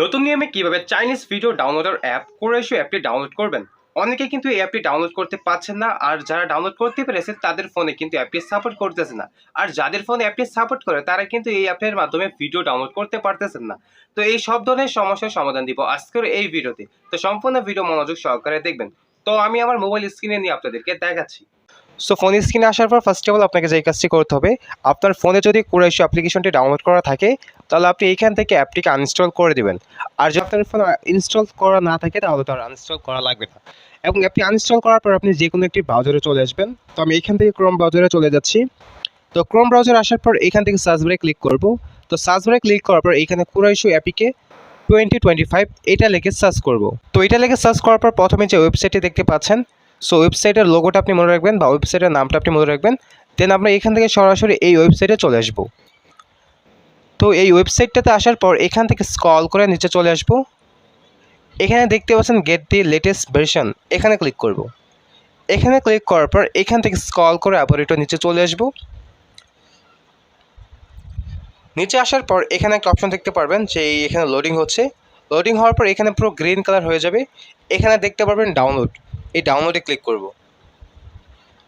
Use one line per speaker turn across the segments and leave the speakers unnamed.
নতুন নিয়মে কীভাবে Chinese video downloader app Kuaishou অ্যাপটি ডাউনলোড করবেন? অনেকে কিন্তু এই অ্যাপটি ডাউনলোড করতে পারছেন না, আর যারা ডাউনলোড করতে পেরেছে তাদের ফোনে কিন্তু অ্যাপটি সাপোর্ট করতেছে না। আর যাদের ফোনে অ্যাপটি সাপোর্ট করে, তারা কিন্তু এই অ্যাপের মাধ্যমে ভিডিও ডাউনলোড করতে পারতেছেন না। তো এই সব ধরনের সমস্যার সমাধান দিব আজকের এই ভিডিওতে। তো সম্পূর্ণ ভিডিও মনোযোগ সহকারে দেখবেন। তো আমি আমার মোবাইল স্ক্রিনে নিয়ে আপনাদেরকে দেখাচ্ছি। সো ফোন স্ক্রিনে আসার পর ফার্স্ট অফ অল আপনাকে যে কাজটি করতে হবে, আপনার ফোনে যদি কুরাইশো অ্যাপ্লিকেশনটি ডাউনলোড করা থাকে, তাহলে আপনি এইখান থেকে অ্যাপটিকে আনইনস্টল করে দেবেন। আর যদি আপনার ফোনে ইনস্টল করা না থাকে, তাহলে তো আর আনইনস্টল করা লাগবে না। এবং অ্যাপটি আনইনস্টল করার পর আপনি যে কোনো একটি ব্রাউজারে চলে আসবেন। তো আমি এখান থেকে ক্রোম ব্রাউজারে চলে যাচ্ছি। তো ক্রোম ব্রাউজার আসার পর এখান থেকে সার্চ বারে ক্লিক করব। তো সার্চ বারে ক্লিক করার পর এখানে Kuaishou APK twenty twenty five এটা লিখে সার্চ করব। তো এটা লিখে সার্চ করার পর প্রথমে যে ওয়েবসাইটটি দেখতে পাচ্ছেন সো ওয়েবসাইটের লোগোটা আপনি মনে রাখবেন বা ওয়েবসাইটের নামটা আপনি মনে রাখবেন। দেন আমরা এখান থেকে সরাসরি এই ওয়েবসাইটে চলে আসব। তো এই ওয়েবসাইটটাতে আসার পর এখান থেকে স্ক্রল করে নিচে চলে আসব। এখানে দেখতে পাচ্ছেন গেট দি লেটেস্ট ভার্সন এখানে ক্লিক করব। এখানে ক্লিক করার পর এখান থেকে স্ক্রল করে আবার একটু নিচে চলে আসব। নিচে আসার পর এখানে একটা অপশন দেখতে পারবেন যে এখানে লোডিং হচ্ছে। লোডিং হওয়ার পর এখানে পুরো গ্রিন কালার হয়ে যাবে। এখানে দেখতে পারবেন ডাউনলোড এই ডাউনলোডে ক্লিক করব।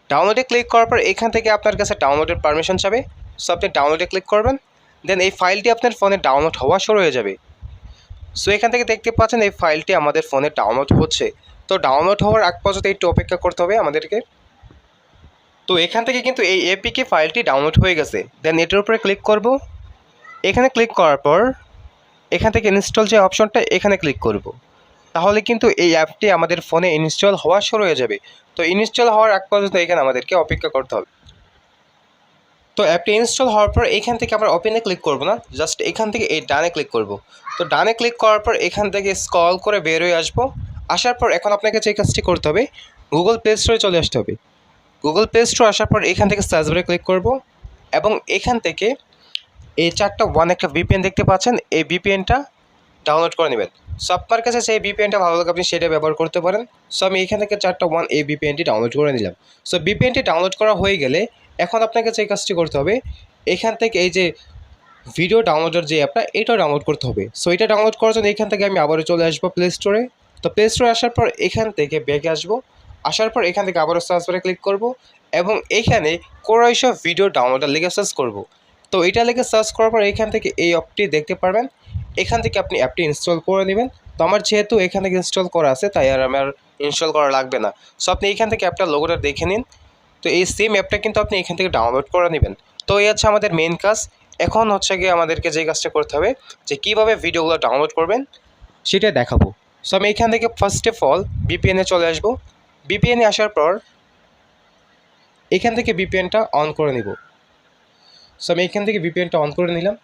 ডাউনলোডে ক্লিক করার পর এখান থেকে আপনার কাছে ডাউনলোডের পারমিশন চাবে। সো আপনি ডাউনলোডে ক্লিক করবেন। দেন এই ফাইলটি আপনার ফোনে ডাউনলোড হওয়া শুরু হয়ে যাবে। সো এখান থেকে দেখতে পাচ্ছেন এই ফাইলটি আমাদের ফোনে ডাউনলোড হচ্ছে। তো ডাউনলোড হওয়ার আগ পর্যন্ত একটু অপেক্ষা করতে হবে আমাদেরকে। তো এখান থেকে কিন্তু এই এপিকে ফাইলটি ডাউনলোড হয়ে গেছে। দেন এটার উপরে ক্লিক করব। এখানে ক্লিক করার পর এখান থেকে ইনস্টল যে অপশনটা এখানে ক্লিক করব। তাহলে কিন্তু এই অ্যাপটি আমাদের ফোনে ইনস্টল হওয়া শুরু হয়ে যাবে। তো ইনস্টল হওয়ার আগ পর্যন্ত এখানে আমাদেরকে অপেক্ষা করতে হবে। তো অ্যাপটি ইনস্টল হওয়ার পর এখান থেকে আমরা ওপেনে ক্লিক করব না জাস্ট এখান থেকে এই ডানে ক্লিক করব। তো ডানে ক্লিক করার পর এখান থেকে স্ক্রল করে বের হয়ে আসব। আসার পর এখন আপনাকে যে কাজটি করতে হবে গুগল প্লে স্টোরে চলে আসতে হবে। গুগল প্লে স্টোর আসার পর এখান থেকে সার্চ বারে ক্লিক করব এবং এখান থেকে এই চারটা ওয়ান একটা ভিপিএন দেখতে পাচ্ছেন, এই ভিপিএনটা ডাউনলোড করে নেবেন। সো আপনার কাছে সেই ভিপিএনটা ভালো লাগে, আপনি সেটা ব্যবহার করতে পারেন। সো আমি এখান থেকে চারটা ওয়ান এই ভিপিএনটি ডাউনলোড করে নিলাম। সো ভিপিএনটি ডাউনলোড করা হয়ে গেলে এখন আপনাকে যে কাজটি করতে হবে, এখান থেকে এই যে ভিডিও ডাউনলোডের যে অ্যাপটা এটা ডাউনলোড করতে হবে। সো এটা ডাউনলোড করার জন্য এখান থেকে আমি আবারও চলে আসব প্লে স্টোরে তো প্লে স্টোরে আসার পর এখান থেকে ব্যাগে আসব। আসার পর এখান থেকে আবারও সার্চ করে ক্লিক করব এবং এখানে কোরাইশো ভিডিও ডাউনলোডার লিখে সার্চ করব। তো এটা লিখে সার্চ করার পর এখান থেকে এই অ্যাপটি দেখতে পারবেন। এখান থেকে আপনি অ্যাপটি ইনস্টল করে নেবেন। তো আমার যেহেতু এখান থেকে ইনস্টল করা আছে, তাই আর আমার ইনস্টল করা লাগবে না। সো আপনি এখান থেকে অ্যাপটা লোগোটা দেখে নিন। তো এই সেম অ্যাপটা কিন্তু আপনি এখান থেকে ডাউনলোড করে নেবেন। তো এই হচ্ছে আমাদের মেন কাজ। এখন হচ্ছে গিয়ে আমাদেরকে যে কাজটা করতে হবে, যে কীভাবে ভিডিওগুলো ডাউনলোড করবেন, সেটা দেখাবো। সো আমি এখান থেকে ফার্স্ট অফ অল বিপিএনে চলে আসব। বিপিএনে আসার পর এখান থেকে বিপিএনটা অন করে নিব। সো আমি এখান থেকে বিপিএনটা অন করে নিলাম।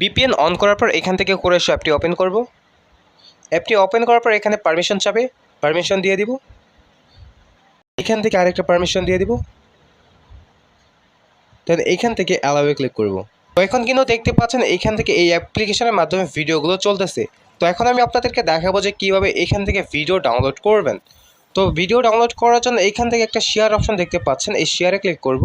বিপিএন অন করার পর এখান থেকে করে এসে অ্যাপটি ওপেন করব। অ্যাপটি ওপেন করার পর এখানে পারমিশন চাবে। পারমিশন দিয়ে দিব। এখান থেকে আরেকটা পারমিশন দিয়ে দিব। দেন এইখান থেকে অ্যালাউয়ে ক্লিক করব। তো এখন কিন্তু দেখতে পাচ্ছেন এইখান থেকে এই অ্যাপ্লিকেশনের মাধ্যমে ভিডিওগুলো চলতেছে। তো এখন আমি আপনাদেরকে দেখাবো যে কীভাবে এখান থেকে ভিডিও ডাউনলোড করবেন। তো ভিডিও ডাউনলোড করার জন্য এখান থেকে একটা শেয়ার অপশন দেখতে পাচ্ছেন। এই শেয়ারে ক্লিক করব।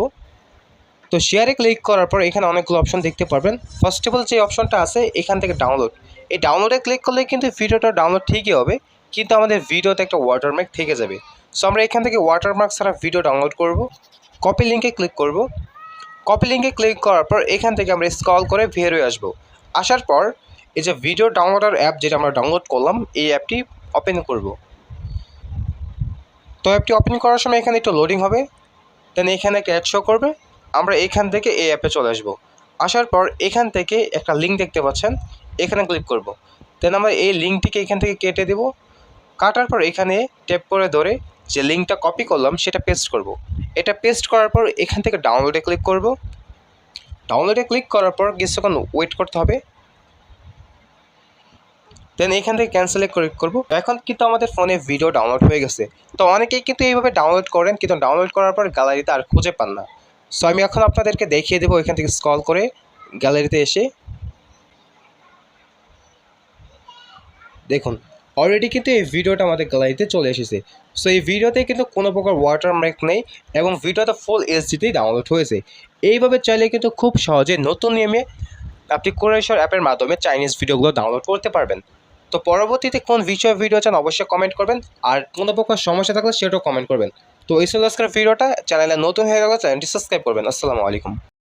তো শেয়ারে ক্লিক করার পর এখানে অনেকগুলো অপশন দেখতে পারবেন। ফার্স্ট অফ অল যে অপশনটা আছে, এখান থেকে ডাউনলোড এই ডাউনলোডে ক্লিক করলে কিন্তু ভিডিওটা ডাউনলোড ঠিকই হবে, কিন্তু আমাদের ভিডিওতে একটা ওয়াটারমার্ক থেকে যাবে। সো আমরা এখান থেকে ওয়াটারমার্ক ছাড়া ভিডিও ডাউনলোড করব। কপি লিঙ্কে ক্লিক করব। কপি লিঙ্কে ক্লিক করার পর এখান থেকে আমরা স্ক্রল করে বের হয়ে আসব। আসার পর এই যে ভিডিও ডাউনলোডার অ্যাপ যেটা আমরা ডাউনলোড করলাম, এই অ্যাপটি ওপেন করব। তো অ্যাপটি ওপেন করার সময় এখানে একটু লোডিং হবে। দেন এখানে একটা অ্যাড শো করবে। আমরা এখান থেকে এই অ্যাপে চলে আসব। আসার পর এখান থেকে একটা লিঙ্ক দেখতে পাচ্ছেন, এখানে ক্লিক করব। দেন আমরা এই লিঙ্কটিকে এখান থেকে কেটে দেব। কাটার পর এখানে টেপ করে ধরে যে লিঙ্কটা কপি করলাম, সেটা পেস্ট করব। এটা পেস্ট করার পর এখান থেকে ডাউনলোডে ক্লিক করব। ডাউনলোডে ক্লিক করার পর কিছুক্ষণ ওয়েট করতে হবে। দেন এখান থেকে ক্যান্সেলে ক্লিক করব। এখন কিন্তু আমাদের ফোনে ভিডিও ডাউনলোড হয়ে গেছে। তো অনেকেই কিন্তু এইভাবে ডাউনলোড করেন, কিন্তু ডাউনলোড করার পর গ্যালারিতে আর খুঁজে পান না। সো আমি এখন আপনাদেরকে দেখিয়ে দেবো এখান থেকে স্ক্রল করে গ্যালারিতে এসে। দেখুন অলরেডি কিন্তু এই ভিডিওটা আমাদের গ্যালারিতে চলে এসেছে। সো এই ভিডিওতে কিন্তু কোনো প্রকার ওয়াটারমার্ক নেই এবং ভিডিওটা ফুল এইচডিতেই ডাউনলোড হয়েছে। এইভাবে চাইলে কিন্তু খুব সহজে নতুন নিয়মে আপনি কোরেশর অ্যাপের মাধ্যমে চাইনিজ ভিডিওগুলো ডাউনলোড করতে পারবেন। তো পরবর্তীতে কোন বিষয়ে ভিডিও চান অবশ্যই কমেন্ট করবেন। আর কোনো প্রকার সমস্যা থাকলে সেটাও কমেন্ট করবেন। তো এই ছিল ভিডিওটা চ্যানেলে নতুন হয়ে গেলে চ্যানেলটি সাবস্ক্রাইব করবেন। আসসালামু আলাইকুম।